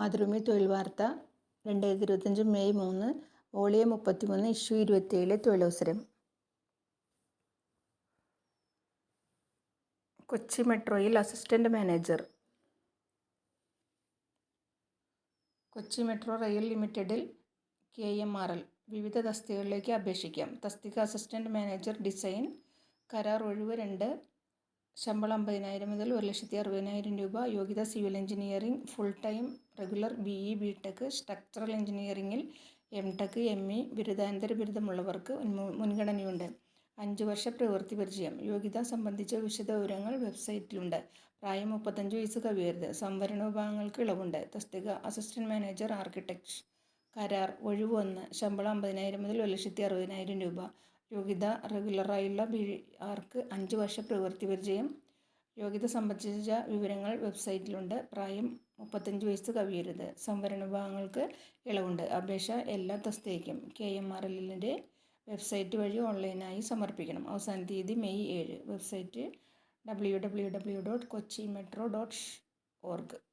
മാതൃഭൂമി തൊഴിൽ വാർത്ത രണ്ടായിരത്തി ഇരുപത്തഞ്ച് മെയ് മൂന്ന് വോളിയം മുപ്പത്തിമൂന്ന് ഇഷ്യൂ ഇരുപത്തിയേഴ് തൊഴിലവസരം. കൊച്ചി മെട്രോയിൽ assistant manager. Kochi metro rail ലിമിറ്റഡിൽ കെ എം ആർ എൽ. വിവിധ തസ്തികകളിലേക്ക് അപേക്ഷിക്കാം. തസ്തിക അസിസ്റ്റന്റ് മാനേജർ ഡിസൈൻ കരാർ ഒഴിവ് രണ്ട് ശമ്പളം അമ്പതിനായിരം മുതൽ ഒരു ലക്ഷത്തി അറുപതിനായിരം രൂപ. യോഗ്യത civil engineering full time regular B E B Tech structural എഞ്ചിനീയറിംഗിൽ എം ടെക് എം ഇ ബിരുദാനന്തര ബിരുദമുള്ളവർക്ക് മുൻഗണനയുണ്ട്. അഞ്ച് വർഷ പ്രവൃത്തി പരിചയം. യോഗ്യത സംബന്ധിച്ച വിശദ വിവരങ്ങൾ വെബ്സൈറ്റിലുണ്ട്. പ്രായം മുപ്പത്തഞ്ച് വയസ്സ് കവിയരുത്. സംവരണ വിഭാഗങ്ങൾക്ക് ഇളവുണ്ട്. തസ്തിക അസിസ്റ്റന്റ് മാനേജർ ആർക്കിടെക്ട് കരാർ ഒഴിവ് ഒന്ന്. ശമ്പളം അമ്പതിനായിരം മുതൽ ഒരു ലക്ഷത്തി അറുപതിനായിരം രൂപ. യോഗ്യത റെഗുലറായുള്ള ബി ആർക്ക് അഞ്ച് വർഷ പ്രവൃത്തി പരിചയം. യോഗ്യത സംബന്ധിച്ച വിവരങ്ങൾ വെബ്സൈറ്റിലുണ്ട്. പ്രായം മുപ്പത്തഞ്ച് വയസ്സ് കവിയരുത്. സംവരണ വിഭാഗങ്ങൾക്ക് ഇളവുണ്ട്. അപേക്ഷ എല്ലാ തസ്തികയ്ക്കും. കെ എം ആർ എല്ലിന്റെ വെബ്സൈറ്റ് വഴി ഓൺലൈനായി സമർപ്പിക്കണം. അവസാന തീയതി മെയ് ഏഴ്. Website W W W dot Kochi metro dot org.